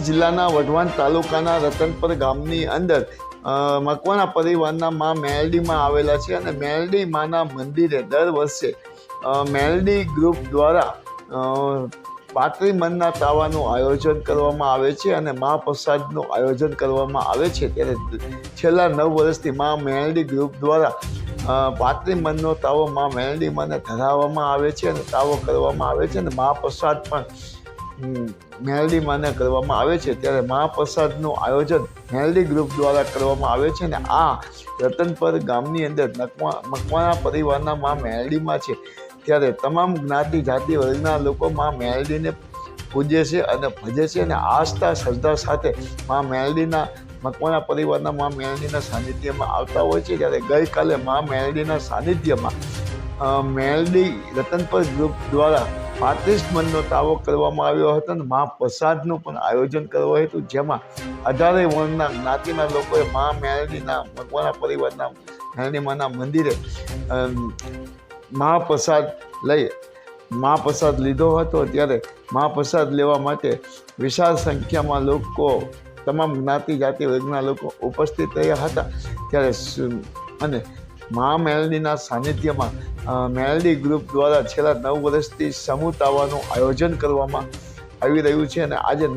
જિલ્લાના વઢવાણ તાલુકાના રતનપર ગામની અંદર મકવાના પરિવારના માં મેલડીમાં આવેલા છે અને મેલડી માના મંદિરે દર વર્ષે મેલડી ગ્રુપ દ્વારા પાત્રી મનના તાવાનું આયોજન કરવામાં આવે છે અને મહાપ્રસાદનું આયોજન કરવામાં આવે છે. ત્યારે છેલ્લા નવ વર્ષથી મા મેલડી ગ્રુપ દ્વારા પાત્રી મનનો તાવો મા મેલડી મને ધરાવવામાં આવે છે અને તાવો કરવામાં આવે છે અને મહાપ્રસાદ પણ હમ, મેલડી માને કરવામાં આવે છે. ત્યારે મહાપ્રસાદનું આયોજન મેલડી ગ્રુપ દ્વારા કરવામાં આવે છે અને આ રતનપર ગામની અંદર નકવા મકવાણા પરિવારના મા મેલડીમાં છે. ત્યારે તમામ જ્ઞાતિ, જાતિ, વર્ગના લોકો મા મેલડીને પૂજે છે અને ભજે છે અને આસ્થા, શ્રદ્ધા સાથે મા મેલડીના, મકવાણા પરિવારના મા મેલડીના સાનિધ્યમાં આવતા હોય છે. જ્યારે ગઈકાલે મા મેલડીના સાનિધ્યમાં મેલડી રતનપર ગ્રુપ દ્વારા પાંત્રીસ મનનો તાવો કરવામાં આવ્યો હતો અને મહાપ્રસાદનું પણ આયોજન કરવું હતું, જેમાં અઢારે વર્ણના જ્ઞાતિના લોકોએ મા મેલડીના મકવાણા પરિવારના મેલડી માના મંદિરે મહાપ્રસાદ લઈ મહાપ્રસાદ લીધો હતો. ત્યારે મહાપ્રસાદ લેવા માટે વિશાળ સંખ્યામાં લોકો, તમામ જ્ઞાતિ જાતિ વર્ગના લોકો ઉપસ્થિત રહ્યા હતા. ત્યારે અને મહા મેલડીના સાનિધ્યમાં મેલડી ગ્રુપ દ્વારા છેલ્લા નવ વર્ષથી સમૂહ તાવાનું આયોજન કરવામાં આવી રહ્યું છે અને આજે